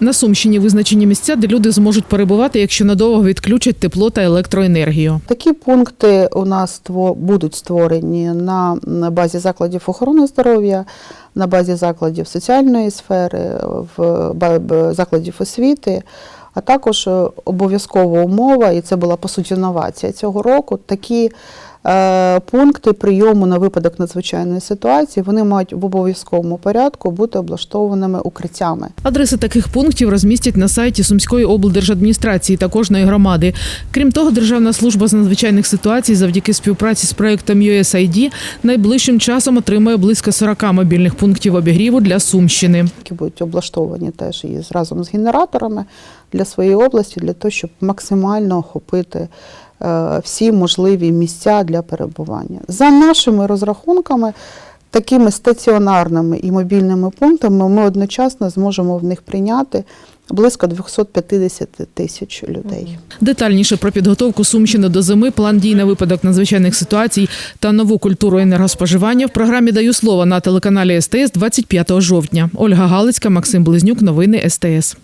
На Сумщині визначені місця, де люди зможуть перебувати, якщо надовго відключать тепло та електроенергію. Такі пункти у нас будуть створені на базі закладів охорони здоров'я, на базі закладів соціальної сфери, в закладів освіти, а також е, обов'язкова умова, і це була по суті новація цього року. Такі пункти прийому на випадок надзвичайної ситуації вони мають в обов'язковому порядку бути облаштованими укриттями. Адреси таких пунктів розмістять на сайті Сумської облдержадміністрації та кожної громади. Крім того, Державна служба з надзвичайних ситуацій завдяки співпраці з проектом USAID найближчим часом отримає близько 40 мобільних пунктів обігріву для Сумщини. які будуть облаштовані теж і разом з генераторами для своєї області, для того, щоб максимально охопити е, всі можливі місця для перебування. За нашими розрахунками, такими стаціонарними і мобільними пунктами ми одночасно зможемо в них прийняти близько 250 тисяч людей. Детальніше про підготовку Сумщини до зими, план дій на випадок надзвичайних ситуацій та нову культуру енергоспоживання в програмі Даю слово на телеканалі СТС 25 жовтня. Ольга Галицька, Максим Близнюк. Новини СТС.